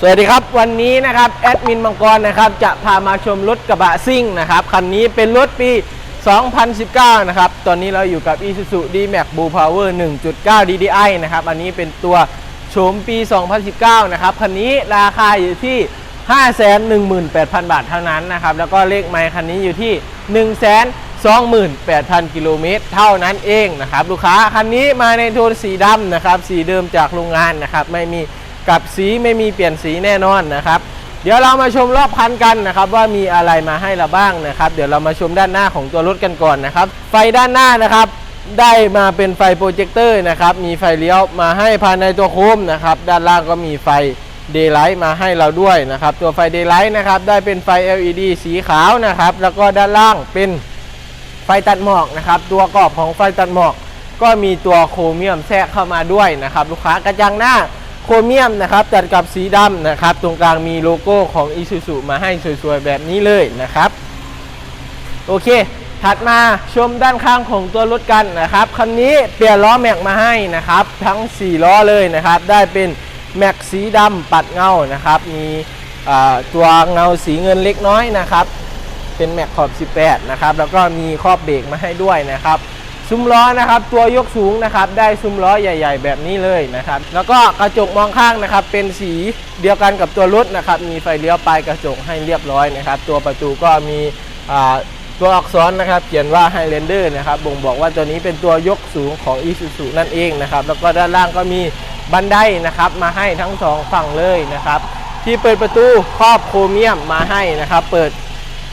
สวัสดีครับวันนี้นะครับแอดมินมังกรนะครับจะพามาชมรถกระบะซิ่งนะครับคันนี้เป็นรถปี 2019 นะครับ ตอนนี้เราอยู่กับ Isuzu D-Max Blue Power 1.9 DDI นะครับ อันนี้เป็นตัวโฉมปี 2019 นะครับ คันนี้ราคาอยู่ที่ 518,000 บาทเท่านั้นนะครับ แล้วก็เลขไมค์คันนี้อยู่ที่ 128,000 กิโลเมตรเท่านั้นเองนะครับ ลูกค้าคันนี้มาในโทนสีดำนะครับ สีเดิมจากโรงงานนะครับไม่มี กับสีไม่มีเปลี่ยนสีแน่นอนนะครับ เดี๋ยวเรามาชมรอบคันกันนะครับว่ามีอะไรมาให้เราบ้างนะครับ เดี๋ยวเรามาชมด้านหน้าของตัวรถกันก่อนนะครับ ไฟด้านหน้านะครับได้มาเป็นไฟโปรเจคเตอร์นะครับ มีไฟเลี้ยวมาให้ภายในตัวโคมนะครับ ด้านล่างก็มีไฟเดย์ไลท์มาให้เราด้วยนะครับ ตัวไฟเดย์ไลท์นะครับ ได้เป็นไฟ LED สีขาวนะครับ แล้วก็ด้านล่างเป็นไฟตัดหมอกนะครับ ตัวกรอบของไฟตัดหมอก ก็มีตัวโครเมียมแทรกเข้ามาด้วยนะครับ ลูกค้ากระจังหน้า โครเมียมนะครับตัดกับสีดำนะครับ ตรงกลางมีโลโก้ของ Isuzu มาให้สวยๆ แบบนี้เลยนะครับ โอเค ถัดมาชมด้านข้างของตัวรถกันนะครับคันนี้เปลี่ยนล้อแม็กมาให้นะครับ ทั้ง 4 ล้อเลยนะครับ ได้เป็นแม็กสีดำปัดเงานะครับ มีตัวเงาสีเงินเล็กน้อยนะครับ เป็นแม็กขอบ 18 นะครับ แล้วก็มีครอบเบรกมาให้ด้วยนะครับ ซุ้มล้อนะครับ ตัวยกสูงนะครับ ได้ซุ้มล้อใหญ่ ๆ แบบนี้เลยนะครับ แล้วก็กระจกมองข้างนะครับ เป็นสีเดียวกันกับตัวรถนะครับ มีไฟเลี้ยวปลายกระจกให้เรียบร้อยนะครับ ตัวประตูก็มีตัวอักษรนะครับ เขียนว่า Highlander นะครับบ่งบอกว่าตัวนี้เป็นตัวยกสูงของ Isuzu นั่นเองนะครับ แล้วก็ด้านล่างก็มีบันไดนะครับ มาให้ทั้งสองฝั่งเลยนะครับ ที่เปิดประตูครอบโครเมียมมาให้นะครับ เปิด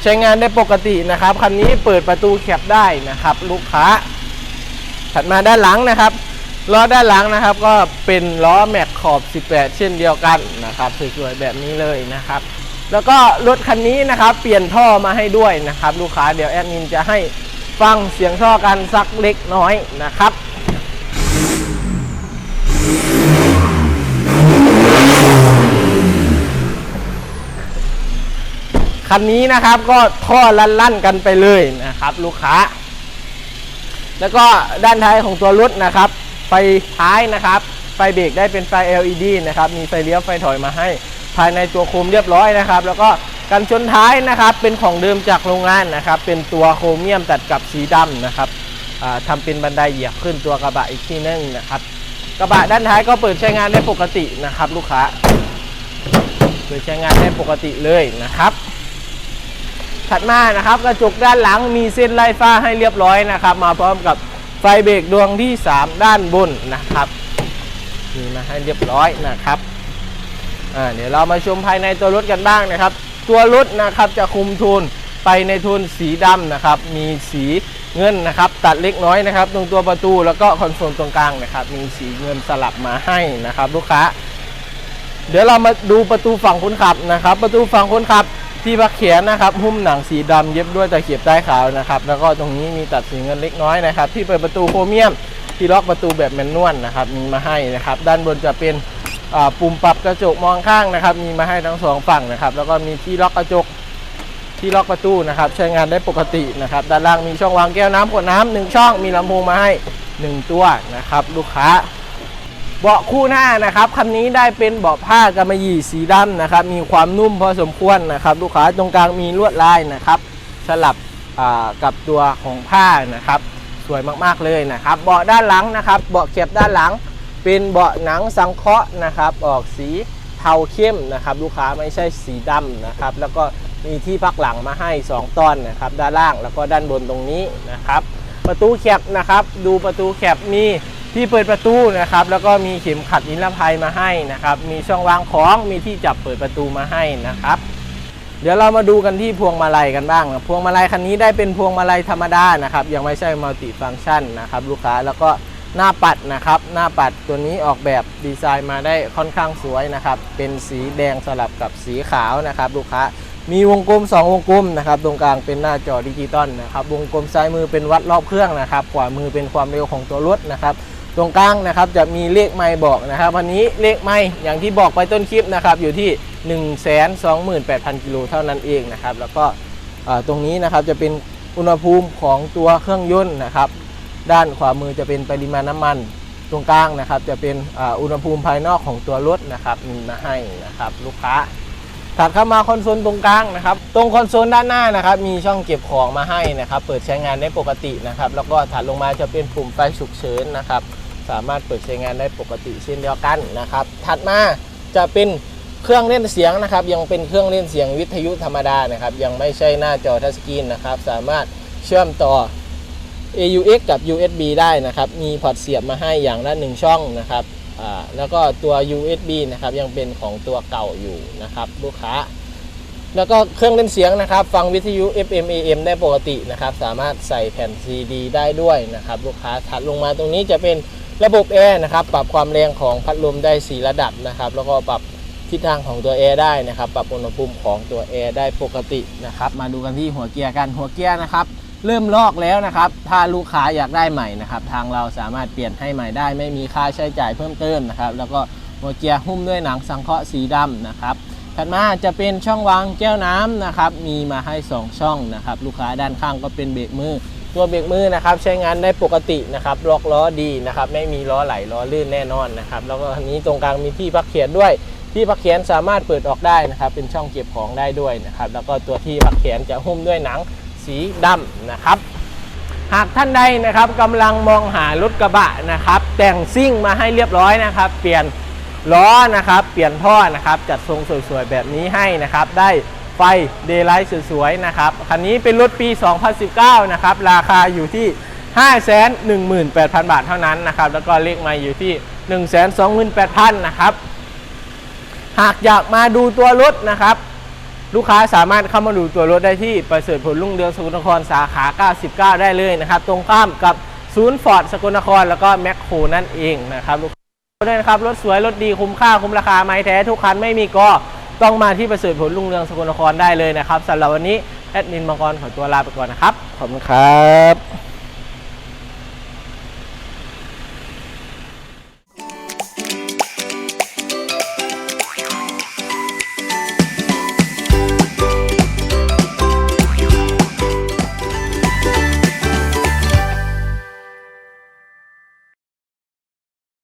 ใช้งานได้ปกตินะครับ คันนี้เปิดประตูแคบได้นะครับ ลูกค้า ถัดมาด้านหลังนะครับล้อด้านหลังนะครับ ก็เป็นล้อแม็กขอบ 18 เช่นเดียวกันนะครับสวยๆแบบนี้เลยนะครับ แล้วก็รถคันนี้นะครับเปลี่ยนท่อมาให้ด้วยนะครับ ลูกค้าเดี๋ยวแอดมินจะให้ฟังเสียงท่อกันสักเล็กน้อยนะครับคันนี้นะครับก็ท่อลั่นๆกันไปเลยนะครับ ลูกค้า แล้วก็ด้านท้ายของตัวรถนะครับ ไฟท้ายนะครับ ไฟเบรกได้เป็นไฟ LED นะครับ มีไฟเลี้ยวไฟถอยมาให้ภายในตัวโคมเรียบร้อยนะครับ แล้วก็กันชนท้ายนะครับ เป็นของเดิมจากโรงงานนะครับ เป็นตัวโครเมียมตัดกับสีดำนะครับอ่าทำเป็นบันไดเหยียบขึ้นตัวกระบะอีกที่นึงนะครับ กระบะด้านท้ายก็เปิดใช้งานได้ปกตินะครับ ลูกค้า เปิดใช้งานได้ปกติเลยนะครับ ถัดมานะครับ กระจกด้านหลังมีเส้นไล่ฟ้าให้เรียบร้อยนะครับ มาพร้อมกับไฟเบรกดวงที่ 3 ด้านบนนะครับมีมาให้เรียบร้อยนะครับเดี๋ยวเรามาชมภายในตัวรถกันบ้างนะครับ ตัวรถนะครับจะคุมโทนไปในโทนสีดำนะครับ มีสีเงินนะครับ ตัดเล็กน้อยนะครับ ตรงตัวประตูแล้วก็คอนโซลตรงกลางนะครับ มีสีเงินสลับมาให้นะครับ ลูกค้า เดี๋ยวเรามาดูประตูฝั่งคนขับนะครับ ประตูฝั่งคนขับ ที่พักเขียนนะครับหุ้มหนังสีดำเย็บด้วยตะเข็บใต้ขาวนะครับ แล้วก็ตรงนี้มีตัดสีเงินเล็กน้อยนะครับ ที่เปิดประตูโครเมียม ที่ล็อกประตูแบบแมนนวลนะครับ มีมาให้นะครับ ด้านบนจะเป็นปุ่มปรับกระจกมองข้างนะครับ มีมาให้ทั้งสองฝั่งนะครับ แล้วก็มีที่ล็อกกระจกที่ล็อกประตูนะครับ ใช้งานได้ปกตินะครับ ด้านล่างมีช่องวางแก้วน้ำขวดน้ำหนึ่งช่องมีลำโพงมาให้หนึ่งตัวนะครับ ลูกค้า เบาะคู่หน้านะครับคันนี้ได้เป็นเบาะผ้ากำมะหยี่สีดำนะครับ มีความนุ่มพอสมควรนะครับลูกค้าตรงกลางมีลวดลายนะครับ สลับกับตัวของผ้านะครับ สวยมากๆเลยนะครับ เบาะด้านหลังนะครับ เบาะเข็บด้านหลัง เป็นเบาะหนังสังเคราะห์นะครับ ออกสีเทาเข้มนะครับ ลูกค้าไม่ใช่สีดำนะครับ แล้วก็มีที่พักหลังมาให้ 2ตอนนะครับ ด้านล่างแล้วก็ด้านบนตรงนี้นะครับ ประตูแคบนะครับ ดูประตูแคบมี ที่เปิดประตูนะครับ แล้วก็มีเข็มขัดนิรภัยมาให้นะครับ มีช่องวางของมีที่จับเปิดประตูมาให้นะครับ เดี๋ยวเรามาดูกันที่พวงมาลัยกันบ้างนะพวงมาลัยคันนี้ได้เป็นพวงมาลัยธรรมดานะครับ ยังไม่ใช่มัลติฟังก์ชันนะครับ ลูกค้าแล้วก็หน้าปัดนะครับ หน้าปัดตัวนี้ออกแบบดีไซน์มาได้ค่อนข้างสวยนะครับ เป็นสีแดงสลับกับสีขาวนะครับ ลูกค้ามีวงกลม 2 วงกลมนะครับ ตรงกลางเป็นหน้าจอดิจิตอลนะครับ วงกลมซ้ายมือเป็นวัดรอบเครื่องนะครับขวามือเป็นความเร็วของตัวรถนะครับ ตรงกลางนะครับจะมีเลขไมล์บอกนะครับ วันนี้เลขไมล์อย่างที่บอกไปต้นคลิปนะครับ อยู่ที่ 128,000 กิโลเท่านั้นเองนะครับ แล้วก็ตรงนี้นะครับจะเป็นอุณหภูมิของตัวเครื่องยนต์นะครับ ด้านขวามือจะเป็นปริมาณน้ำมัน ตรงกลางนะครับ จะเป็นอ,อุณหภูมิภายนอกของตัวรถนะครับมีมาให้นะครับ ลูกค้าถัดเข้ามาคอนโซลตรงกลางนะครับ ตรงคอนโซลด้านหน้านะครับ มีช่องเก็บของมาให้นะครับ เปิดใช้งานได้ปกตินะครับ แล้วก็ถัดลงมาจะเป็นปุ่มไฟฉุกเฉินนะครับ สามารถเปิดใช้งานได้ปกติเช่นเดียวกันนะครับ ถัดมาจะเป็นเครื่องเล่นเสียงนะครับ ยังเป็นเครื่องเล่นเสียงวิทยุธรรมดานะครับ ยังไม่ใช่หน้าจอทัชสกรีนนะครับ สามารถเชื่อมต่อ AUX กับ USB ได้นะครับ มีพอร์ตเสียบมาให้อย่างละหนึ่งช่องนะครับแล้วก็ตัว USB นะครับยังเป็นของตัวเก่าอยู่นะครับลูกค้า แล้วก็เครื่องเล่นเสียงนะครับ ฟังวิทยุ FM AM ได้ปกตินะครับ สามารถใส่แผ่น CD ได้ด้วยนะครับ ลูกค้าถัดลงมาตรงนี้จะเป็น ระบบแอร์นะครับปรับความแรงของพัดลมได้ 4 ระดับนะครับ แล้วก็ปรับทิศทางของตัวแอร์ได้นะครับ ปรับอุณหภูมิของตัวแอร์ได้ปกตินะครับ มาดูกันที่หัวเกียร์กันหัวเกียร์นะครับ เริ่มลอกแล้วนะครับ ถ้าลูกค้าอยากได้ใหม่นะครับ ทางเราสามารถเปลี่ยนให้ใหม่ได้ ไม่มีค่าใช้จ่ายเพิ่มเติมนะครับ แล้วก็หัวเกียร์หุ้มด้วยหนังสังเคราะห์สีดำนะครับถัดมาจะเป็นช่องวางแก้วน้ำนะครับ มีมาให้ 2 ช่องนะครับ ลูกค้าด้านข้างก็เป็นเบรกมือ ตัวเบรกมือนะครับใช้งานได้ปกตินะครับล็อกล้อดีนะครับไม่มีล้อไหลล้อลื่นแน่นอนนะครับแล้วก็อันนี้ตรงกลางมีที่พักเขียนด้วย ที่พักเขียนสามารถเปิดออกได้นะครับ เป็นช่องเก็บของได้ด้วยนะครับแล้วก็ตัวที่พักเขียนจะหุ้มด้วยหนังสีดำนะครับ หากท่านใดนะครับกำลังมองหารถกระบะนะครับ แต่งซิ่งมาให้เรียบร้อยนะครับ เปลี่ยนล้อนะครับ เปลี่ยนท่อนะครับ จัดทรงสวยๆแบบนี้ให้นะครับได้ ไฟเดย์ไลท์สวยๆนะครับ คันนี้เป็นรถปี 2019 นะครับ ราคาอยู่ที่ 518,000 บาทเท่านั้นนะครับ แล้วก็เลขไมาอยู่ที่ 128,000 นะครับ หากอยากมาดูตัวรถนะครับ ลูกค้าสามารถเข้ามาดูตัวรถได้ที่ประเสริฐผลรุ่งเรืองสกลนครสาขา 99 ได้เลยนะครับ ตรงข้ามกับศูนย์ฟอร์ดสกลนครแล้วก็แมคโครนั่นเองนะครับลูกค้าด้วยนะครับ รถสวย รถดีคุ้มค่าคุ้มราคาไม่แท้ทุกคันไม่มีก็ ต้องมาที่ประเสริฐผลลุงเรืองสกลนครได้เลยนะครับสำหรับวันนี้แอดมินมังกรขอตัวลาไปก่อนนะครับ ขอบคุณครับ